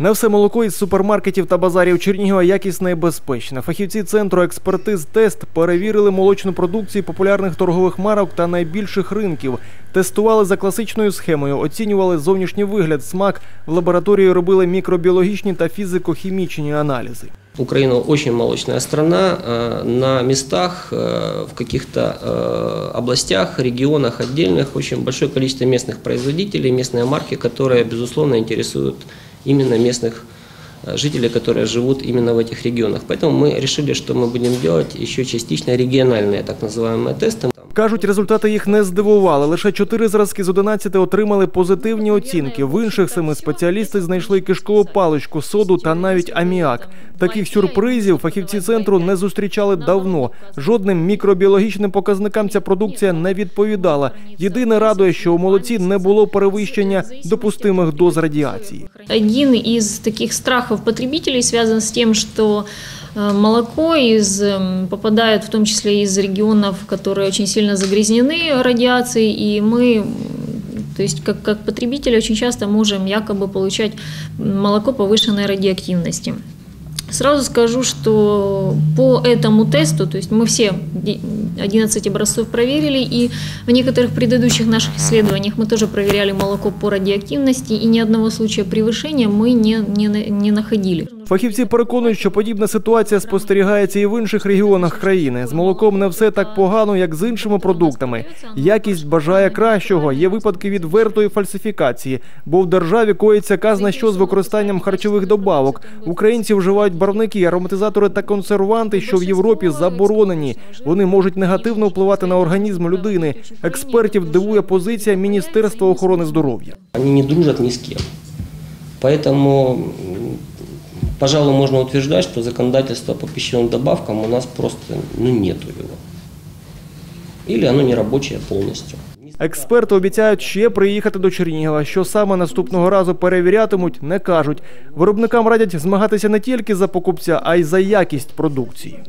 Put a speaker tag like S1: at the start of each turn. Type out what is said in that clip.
S1: Не все молоко із супермаркетів та базарів Чернігова якісне і безпечне. Фахівці центру експертиз тест перевірили молочну продукцію популярних торгових марок та найбільших ринків. Тестували за класичною схемою, оцінювали зовнішній вигляд, смак. В лабораторії робили мікробіологічні та фізико-хімічні аналізи.
S2: Украина очень молочная страна. э, На местах, э, в каких-то э, областях, регионах отдельных очень большое количество местных производителей, местные марки, которые, безусловно, интересуют именно местных э, жителей, которые живут именно в этих регионах. Поэтому мы решили, что мы будем делать еще частично региональные так называемые тесты.
S1: Кажуть, результати їх не здивували. Лише 4 зразки з 11 отримали позитивні оцінки. В інших семи спеціалісти знайшли кишкову паличку, соду та навіть аміак. Таких сюрпризів фахівці центру не зустрічали давно. Жодним мікробіологічним показникам ця продукція не відповідала. Єдине радує, що у молоці не було перевищення допустимих доз радіації.
S3: Один из таких страхов потребителей с тем, что э, молоко из, м, попадает в том числе из регионов, которые очень сильно загрязнены радиацией, и мы, то есть как, как потребители, очень часто можем якобы получать молоко повышенной радиоактивности. Сразу скажу, что по этому тесту, то есть мы все де- 11 образцов проверили, и в некоторых предыдущих наших исследованиях мы тоже проверяли молоко по радиоактивности, и ни одного случая превышения мы не, не, не находили.
S1: Фахівці переконують, що подібна ситуація спостерігається і в інших регіонах країни. З молоком не все так погано, як з іншими продуктами. Якість бажає кращого. Є випадки відвертої фальсифікації, бо в державі коїться казна що з використанням харчових добавок. Українці вживають барвники, ароматизатори та консерванти, що в Європі заборонені. Вони можуть негативно впливати на організм людини. Експертів дивує позиція Міністерства охорони здоров'я.
S2: Они не дружат ни с кем. Поэтому, пожалуй, можно утверждать, что законодательство по пищевым добавкам у нас просто ну, нету его. Или оно не рабочее полностью.
S1: Експерти обіцяють ще приїхати до Чернігова. Що саме наступного разу перевірятимуть, не кажуть. Виробникам радять змагатися не тільки за покупця, а й за якість продукції.